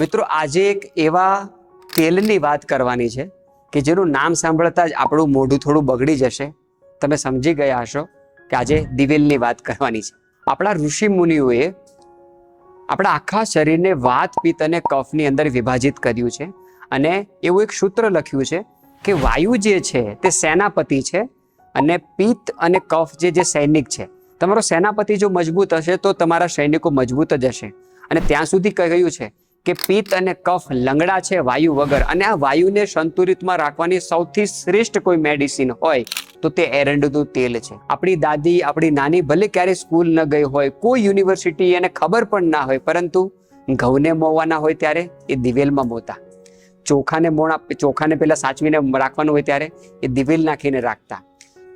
મિત્રો, આજે એક એવા તેલની વાત કરવાની છે કે જેનું નામ સાંભળતા જ આપણું મોઢું થોડું બગડી જશે. તમે સમજી ગયા હશો કે આજે દિવેલની વાત કરવાની છે. આપણા ઋષિ મુનિઓએ આપણા આખા શરીરને વાત, પિત્ત અને કફની અંદર વિભાજિત કર્યું છે અને એવું એક સૂત્ર લખ્યું છે કે વાયુ જે છે તે સેનાપતિ છે અને પિત્ત અને કફ જે જે સૈનિક છે. તમારો સેનાપતિ જો મજબૂત હશે તો તમારા સૈનિકો મજબૂત જ હશે. અને ત્યાં સુધી કહ્યું છે કે પિત્ત અને કફ લંગડા છે વાયુ વગર. અને આ વાયુને સંતુલિતમાં રાખવાની સૌથી શ્રેષ્ઠ કોઈ મેડિસિન હોય તો તે એરંડનું તેલ છે. આપણી દાદી, આપણી નાની ભલે ક્યારે સ્કૂલ ન ગઈ હોય, કોઈ યુનિવર્સિટી એને ખબર પણ ના હોય, પરંતુ ઘઉંને મોવાના હોય ત્યારે એ દિવેલમાં મોતા. ચોખાને મોણા, ચોખાને પહેલાં સાચવીને રાખવાનું હોય ત્યારે એ દિવેલ નાખીને રાખતા.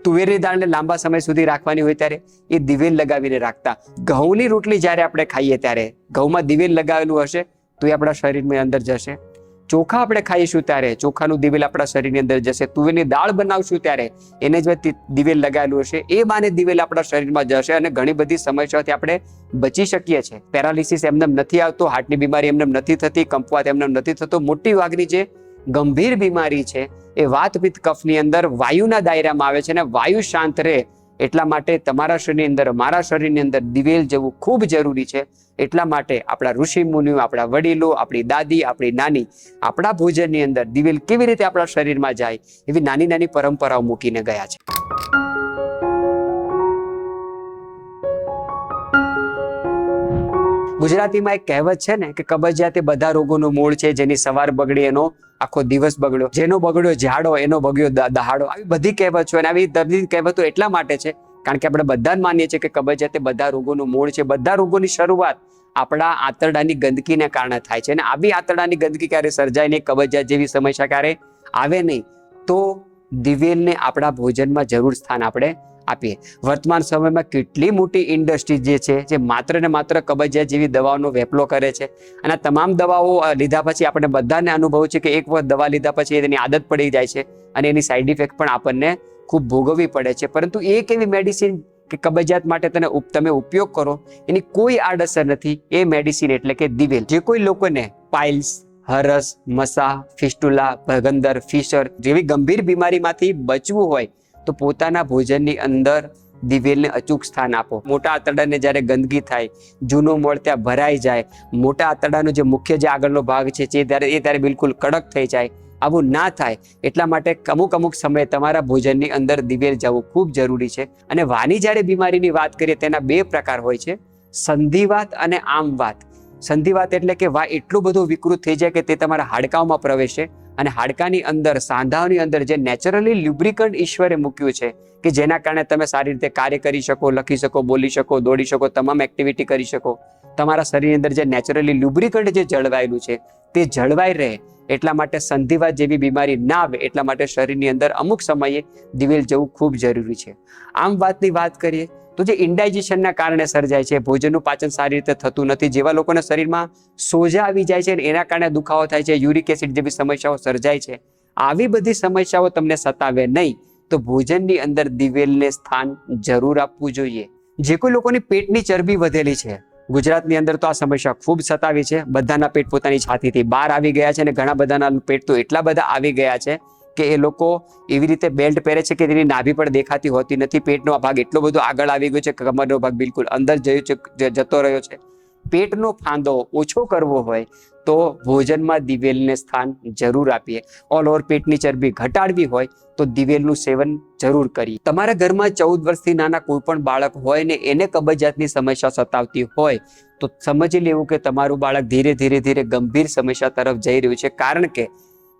તુવેરની દાળને લાંબા સમય સુધી રાખવાની હોય ત્યારે એ દિવેલ લગાવીને રાખતા. ઘઉંની રોટલી જ્યારે આપણે ખાઈએ ત્યારે ઘઉંમાં દિવેલ લગાવેલું હશે તો એ આપણા શરીરની અંદર જશે. ચોખા આપણે ખાઈશું ત્યારે. ચોખાનું દિવેલ આપણા શરીરની અંદર જશે. તુવેરની દાળ બનાવશું ત્યારે. એને જે દિવેલ લગાવેલું હશે. એ બાને દિવેલ આપણા શરીરમાં જશે અને ઘણી બધી સમસ્યાઓથી આપણે બચી શકીએ છીએ. પેરાલિસિસ એમને નથી આવતો હાર્ટની બીમારી એમને નથી થતી, કંપવાત એમને નથી થતો. મોટી વાગની જે ગંભીર બીમારી છે, એ વાત વિથ કફની અંદર વાયુના દાયરામાં આવે છે અને વાયુ શાંત રહે. એટલા માટે તમારા શરીરની અંદર, મારા શરીરની અંદર દિવેલ જવું ખૂબ જરૂરી છે. એટલા માટે આપણા ઋષિ મુનિઓ, આપણા વડીલો, આપણી દાદી, આપણી નાની, આપણા ભોજનની અંદર દિવેલ કેવી રીતે આપણા શરીરમાં જાય એવી નાની નાની પરંપરાઓ મૂકીને ગયા છે. ગુજરાતીમાં એક કહેવત છે ને કે કબજિયાત એ બધા રોગોનું મૂળ છે, જેની સવાર બગડી એનો આખો દિવસ બગડ્યો. જેનો બગડ્યો ઝાડો, એનો બગડ્યો દહાડો. આવી બધી કહેવત છે અને આવી દર્દી કહેવતો એટલા માટે છે, કારણ કે આપણે બધા માનીએ છીએ કે કબજિયાત એ બધા રોગોનું મૂળ છે. બધા રોગોની શરૂઆત આપણા આંતરડાની ગંદકીને કારણે થાય છે. અને આવી આંતરડાની ગંદકી ક્યારે સર્જાય નહીં, કબજિયાત જેવી સમસ્યા ક્યારે આવે નહીં, તો દિવેલને આપણા ભોજનમાં જરૂર સ્થાન આપણે આપીએ. વર્તમાન સમયમાં કેટલી મોટી ઇન્ડસ્ટ્રી જે છે, જે માત્ર ને માત્ર કબજિયાત જેવી દવાઓનો વેપલો કરે છે અને તમામ દવાઓ લીધા પછી આપણે બધાને અનુભવ છે કે એક વખત દવા લીધા પછી એની આદત પડી જાય છે અને એની સાઈડ ઇફેક્ટ પણ આપણને ખૂબ ભોગવવી પડે છે. પરંતુ એક એવી મેડિસિન કે કબજિયાત માટે તને તમે ઉપયોગ કરો, એની કોઈ આડઅસર નથી. એ મેડિસિન એટલે કે દિવેલ. જે કોઈ લોકોને પાઇલ્સ હરસ, મસા, ફિસ્ટુલા, ભગંદર, ફિશર જેવી ગંભીર બીમારીમાંથી બચવું હોય તો પોતાના ભોજનની અંદર દિવેલને અચૂક સ્થાન આપો. મોટા આંતરડાને જ્યારે ગંદકી થાય, જૂનો મળ ત્યાં ભરાઈ જાય, મોટા આંતરડાનો જે મુખ્ય જે આગળનો ભાગ છે જે ત્યારે, એ ત્યારે બિલકુલ કડક થઈ જાય, આવું ના થાય, એટલા માટે અમુક અમુક સમયે તમારા ભોજનની અંદર દિવેલ જવું ખૂબ જરૂરી છે. અને વાની જ્યારે બીમારીની વાત કરીએ, તેના બે પ્રકાર હોય છે, સંધિવાત અને આમવાત. સંધિવાત એટલે કે વા એટલું બધું વિકૃત થઈ જાય કે તે તમારા હાડકાઓમાં પ્રવેશે અને હાડકાની અંદર સાંધાઓની અંદર જે નેચરલી લ્યુબ્રિકન્ટ ઈશ્વરે મૂક્યું છે, કે જેના કારણે તમે સારી રીતે કાર્ય કરી શકો, લખી શકો, બોલી શકો, દોડી શકો, તમામ એક્ટિવિટી કરી શકો, તમારા શરીરની અંદર જે નેચરલી લ્યુબ્રિકન્ટ જે જળવાયેલું છે તે જળવાઈ રહે, એટલા માટે સંધિવાત જેવી બીમારી ના આવે, એટલા માટે શરીરની અંદર અમુક સમયે દિવેલ જવું ખૂબ જરૂરી છે. આમ વાતની વાત કરીએ, તો જે ઇન્ડાઇજેશનના કારણે સર્જાય છે, ભોજનનું પાચન સારી રીતે થતું નથી, જેવા લોકોના શરીરમાં સોજા આવી જાય છે અને એના કારણે દુખાવો થાય છે યુરિક એસિડ જેવી સમસ્યાઓ સર્જાય છે. આવી બધી સમસ્યાઓ તમને સતાવે નહીં, તો ભોજનની અંદર દિવેલને સ્થાન જરૂર આપવું જોઈએ. જે કોઈ લોકોની પેટની ચરબી વધેલી છે ગુજરાતની અંદર તો આ સમસ્યા ખૂબ સતાવી છે. બધાના પેટ પોતાની છાતીથી બહાર આવી ગયા છે અને ઘણા બધાના પેટ તો એટલા બધા આવી ગયા છે કે એ લોકો એવી રીતે બેલ્ટ પહેરે છે કે તેની નાભી પણ દેખાતી હોતી નથી. પેટનો આ ભાગ એટલો બધો આગળ આવી ગયો છે કે કમરનો ભાગ બિલકુલ અંદર જયો છે જતો રહ્યો છે. પેટનો ફાંદો ઓછો કરવો હોય તો ભોજનમાં દિવેલને સ્થાન જરૂર આપીએ. ઓલ ઓવર પેટની ચરબી ઘટાડવી હોય તો દિવેલનું સેવન જરૂર કરીએ. તમારા ઘરમાં ચૌદ વર્ષથી નાના કોઈ પણ બાળક હોય ને એને કબજિયાતની સમસ્યા સતાવતી હોય તો સમજી લેવું કે તમારું બાળક ધીરે ધીરે ધીરે ગંભીર સમસ્યા તરફ જઈ રહ્યું છે. કારણ કે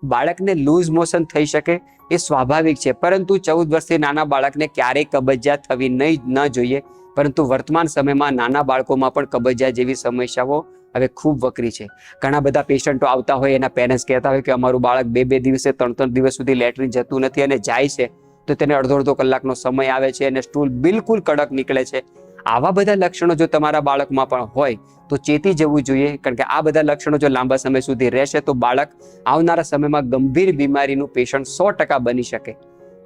બાળકને લૂઝ મોશન થઈ શકે એ સ્વાભાવિક છે. પરંતુ ચૌદ વર્ષથી નાના બાળકને ક્યારેય કબજિયાત થવી નહીં ન જોઈએ. પરંતુ વર્તમાન સમયમાં નાના બાળકોમાં પણ કબજિયાત જેવી સમસ્યાઓ હવે ખૂબ વકરી છે. ઘણા બધા પેશન્ટો આવતા હોય એના પેરેન્ટ્સ કહેતા હોય કે અમારું બાળક બે બે દિવસે ત્રણ ત્રણ દિવસ સુધી લેટરિન જતું નથી અને જાય છે, તો તેને અડધો અડધો કલાકનો સમય આવે છે અને સ્ટૂલ બિલકુલ કડક નીકળે છે. આવા બધા લક્ષણો જો તમારા બાળકમાં પણ હોય, તો ચેતી જવું જોઈએ, કારણ કે આ બધા લક્ષણો જો લાંબા સમય સુધી રહેશે, તો બાળક આવનારા સમયમાં ગંભીર બીમારીનું પેશન્ટ સો ટકા બની શકે.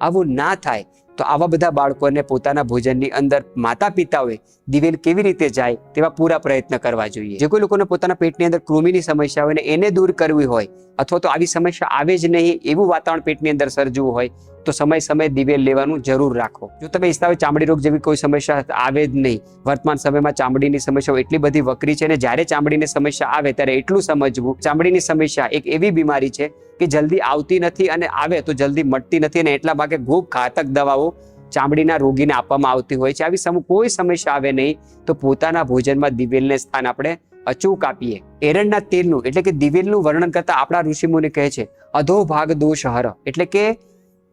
આવું ના થાય તો આવા બધા બાળકોને પોતાના ભોજનની અંદર માતા પિતાઓએ દિવેલ કેવી રીતે જાય તેવા પૂરા પ્રયત્ન કરવા જોઈએ. જે કોઈ લોકોને પોતાના પેટની અંદર કૃમિની સમસ્યા હોય ને એને દૂર કરવી હોય અથવા તો આવી સમસ્યા આવે જ નહીં એવું વાતાવરણ પેટની અંદર સર્જવું હોય તો સમય સમય દિવેલ લેવાનું જરૂર રાખો. જો તમે ઈચ્છતા ચામડી રોગ જેવી કોઈ સમસ્યા આવે જ નહીં. વર્તમાન સમયમાં ચામડીની સમસ્યાઓ એટલી બધી વકરી છે ને જ્યારે ચામડીની સમસ્યા આવે ત્યારે એટલું સમજવું. ચામડીની સમસ્યા એક એવી બીમારી છે કે જલ્દી આવતી નથી અને આવે તો જલ્દી મટતી નથી અને એટલા ભાગે ખૂબ ઘાતક દવાઓ ચામડીના રોગીને આપવામાં આવતી હોય છે. આવી સમ કોઈ સમસ્યા આવે નહીં તો પોતાના ભોજનમાં દિવેલને સ્થાન આપણે અચૂક આપીએ. એરણના તેલનું એટલે કે દિવેલનું વર્ણન કરતા આપણા ઋષિમુનિ કહે છે અધો ભાગ દોષ હર એટલે કે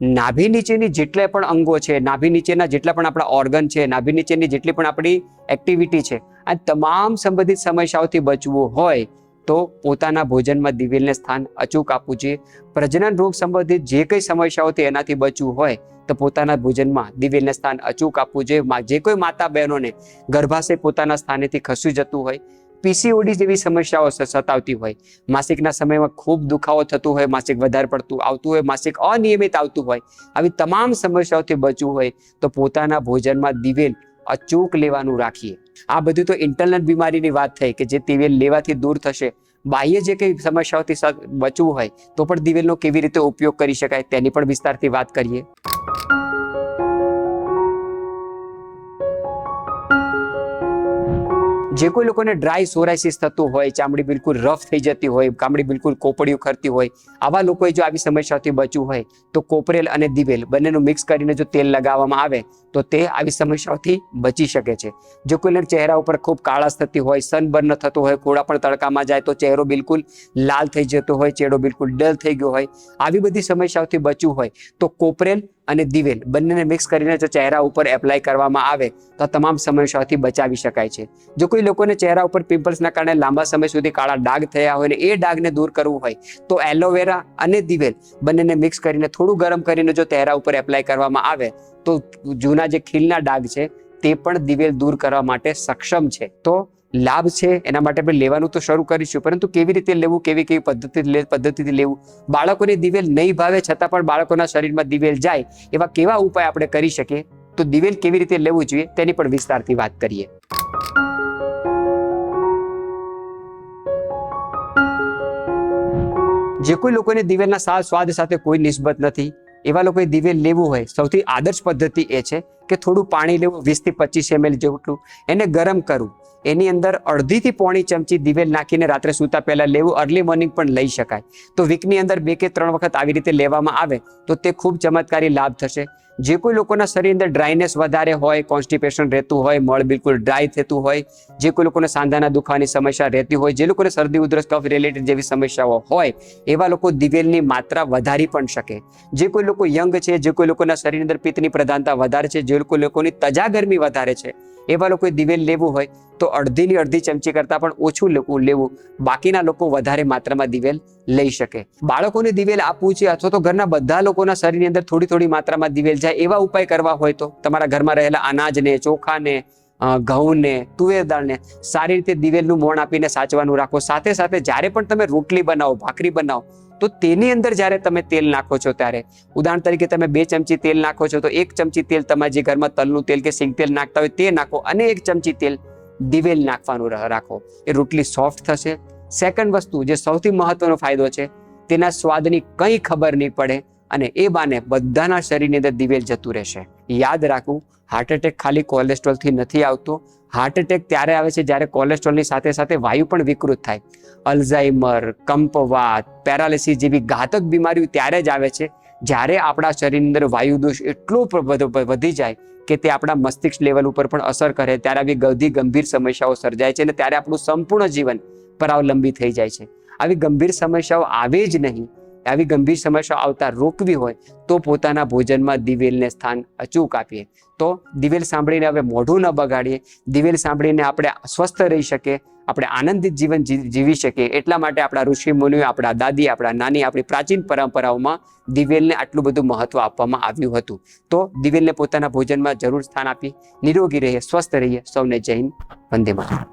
નાભી નીચેની જેટલા પણ અંગો છે, નાભી નીચેના જેટલા પણ આપણા ઓર્ગન છે, નાભી નીચેની જેટલી પણ આપણી એક્ટિવિટી છે, આ તમામ સંબંધિત સમસ્યાઓથી બચવું હોય તો પોતાના ભોજનમાં દિવેલને સ્થાન અચૂક આપવું જોઈએ. પ્રજનન રોગ સંબંધિત જે કઈ સમસ્યાઓથી એનાથી બચવું હોય તો પોતાના ભોજનમાં દિવેલને સ્થાન અચૂક આપવું જોઈએ. જે કોઈ માતા બહેનોને ગર્ભાશય પોતાના સ્થાનેથી ખસી જતું હોય પીસીઓડી જેવી સમસ્યાઓ સતાવતી હોય. માસિકના સમયમાં ખૂબ દુખાવો થતું હોય, માસિક વધારે પડતું આવતું હોય, માસિક અનિયમિત આવતું હોય, આવી તમામ સમસ્યાઓથી બચવું હોય, તો પોતાના ભોજનમાં દિવેલ અચૂક લેવાનું રાખીએ. આ બધું તો ઇન્ટરનલ બીમારીની વાત થઈ કે જે દિવેલ લેવાથી દૂર થશે. બાહ્ય જે કંઈ સમસ્યાઓથી બચવું હોય, તો પણ દિવેલનો કેવી રીતે ઉપયોગ કરી શકાય તેની પણ વિસ્તારથી વાત કરીએ. જે કોઈ લોકોને ડ્રાય સોરાઇસિસ થતું હોય, ચામડી બિલકુલ રફ થઈ જતી હોય ચામડી બિલકુલ કોપડિયું ખરતી હોય, આવા લોકોએ જો આવી સમસ્યાઓથી બચવું હોય, તો કોપરેલ અને દિવેલ બંનેનું મિક્સ કરીને જો તેલ લગાવવામાં આવે, તો તે આવી સમસ્યાઓથી બચી શકે છે. જો કોઈને ચહેરા ઉપર ખૂબ કાળાશ થતી હોય સનબર્ન થતો હોય કોળા પણ તડકામાં જાય, તો ચહેરો બિલકુલ લાલ થઈ જતો હોય, ચહેરો બિલકુલ ડલ થઈ ગયો હોય, આવી બધી સમસ્યાઓથી બચવું હોય, તો કોપરેલ અને દિવેલ બંનેને મિક્સ કરીને જો ચહેરા ઉપર એપ્લાય કરવામાં આવે, તો તમામ સમસ્યાઓથી બચાવી શકાય છે. જો કોઈ લોકોને ચહેરા ઉપર પિમ્પલ્સના કારણે લાંબા સમય સુધી કાળા ડાઘ થયા હોય ને એ ડાઘને દૂર કરવું હોય, તો એલોવેરા અને દિવેલ બંનેને મિક્સ કરીને થોડું ગરમ કરીને જો ચહેરા ઉપર એપ્લાય કરવામાં આવે, તો જૂના જે ખીલના ડાઘ છે, તે પણ દિવેલ દૂર કરવા માટે સક્ષમ છે. તો લાભ છે, એના માટે આપણે લેવાનું તો શરૂ કરીશું, પરંતુ કેવી રીતે લેવું, કેવી કેવી પદ્ધતિ પદ્ધતિથી લેવું? બાળકોને દિવેલ નહીં ભાવે, છતાં પણ બાળકોના શરીરમાં દિવેલ જાય, એવા કેવા ઉપાય આપણે કરી શકીએ? તો દિવેલ કેવી રીતે લેવું જોઈએ, તેની પણ વિસ્તારથી વાત કરીએ. જે કોઈ લોકોને દિવેલના સાર સ્વાદ સાથે કોઈ નિસ્બત નથી, એવા લોકોએ દિવેલ લેવું હોય, સૌથી આદર્શ પદ્ધતિ એ છે કે થોડું પાણી લેવું, વીસથી પચીસ એમએલ જેટલું, એને ગરમ કરવું. એની અંદર અડધીથી પોણી ચમચી દિવેલ નાખીને રાત્રે સૂતા પહેલાં લેવું અર્લી મોર્નિંગ પણ લઈ શકાય. તો વીકની અંદર બે કે ત્રણ વખત આવી રીતે લેવામાં આવે, તો તે ખૂબ ચમત્કારી લાભ થશે. જે કોઈ લોકોના શરીર અંદર ડ્રાયનેસ વધારે હોય કોન્સ્ટિપેશન રહેતું હોય, મળ બિલકુલ ડ્રાય થતું હોય, જે કોઈ લોકોને સાંધાના દુખાવાની સમસ્યા રહેતી હોય, જે લોકોને શરદી, ઉધરસ, કફ રિલેટેડ જેવી સમસ્યાઓ હોય, એવા લોકો દિવેલની માત્રા વધારી પણ શકે. જે કોઈ લોકો યંગ છે, જે કોઈ લોકોના શરીર અંદર પિત્તની પ્રધાનતા વધારે છે, જે કોઈ લોકોની તજા ગરમી વધારે છે એવા લોકોએ દિવેલ લેવું હોય તો અડધીની અડધી ચમચી કરતાં પણ ઓછું લેવું લેવું. બાકીના લોકો વધારે માત્રામાં દિવેલ લઈ શકે. બાળકોને દિવેલ આપવું છે અથવા તો ઘરના બધા લોકોના શરીરની અંદર થોડી થોડી માત્રામાં દિવેલ જાય એવા ઉપાય કરવા હોય તો તમારા ઘરમાં રહેલા અનાજને, ચોખાને ઘઉંને તુવેર દાળને સારી રીતે દિવેલનું મોણ આપીને સાચવાનું રાખો. સાથે સાથે જ્યારે પણ તમે રોટલી બનાવો, ભાખરી બનાવો, તો તેની અંદર જ્યારે તમે તેલ નાખો છો ત્યારે, ઉદાહરણ તરીકે તમે બે ચમચી તેલ નાખો છો, તો એક ચમચી તેલ તમારે જે ઘરમાં તલનું તેલ કે સિંગ તેલ નાખતા હોય તે નાખો અને એક ચમચી તેલ દિવેલ નાખવાનું રાખો. એ રોટલી સોફ્ટ થશે. સેકન્ડ વસ્તુ, જે સૌથી મહત્વનો ફાયદો છે, તેના સ્વાદની કંઈ ખબર નહીં પડે અને એ બાને બધાના શરીરની અંદર દિવેલ જતું રહેશે. યાદ રાખવું હાર્ટ એટેક ખાલી કોલેસ્ટ્રોલથી નથી આવતો. હાર્ટ એટેક ત્યારે આવે છે જ્યારે કોલેસ્ટ્રોલની સાથે સાથે વાયુ પણ વિકૃત થાય. અલ્ઝાઇમર કંપવાત પેરાલિસિસ જેવી ઘાતક બીમારીઓ ત્યારે જ આવે છે જ્યારે આપણા શરીરની અંદર વાયુ દોષ એટલો વધી જાય કે તે આપણા મસ્તિષ્ક લેવલ ઉપર પણ અસર કરે. ત્યારે આવી ગધી ગંભીર સમસ્યાઓ સર્જાય છે અને ત્યારે આપણું સંપૂર્ણ જીવન પરાવલંબી થઈ જાય છે. આવી ગંભીર સમસ્યાઓ આવે જ નહીં. આવી ગંભીર સમસ્યાઓ આવતા રોકવી હોય તો પોતાના ભોજનમાં દિવેલને સ્થાન અચૂક આપીએ. તો દિવેલ સાંભળીને હવે મોઢું ન બગાડીએ. દિવેલ સાંભળીને આપણે સ્વસ્થ રહી શકીએ. આપણે આનંદિત જીવન જીવી શકીએ. એટલા માટે આપણા ઋષિ મુનિઓ, આપણા દાદી, આપણા નાની, આપણી પ્રાચીન પરંપરાઓમાં દિવેલને આટલું બધું મહત્વ આપવામાં આવ્યું હતું. તો દિવેલને પોતાના ભોજનમાં જરૂર સ્થાન આપી. નિરોગી રહીએ, સ્વસ્થ રહીએ. સૌને જૈન વંદે માતરમ.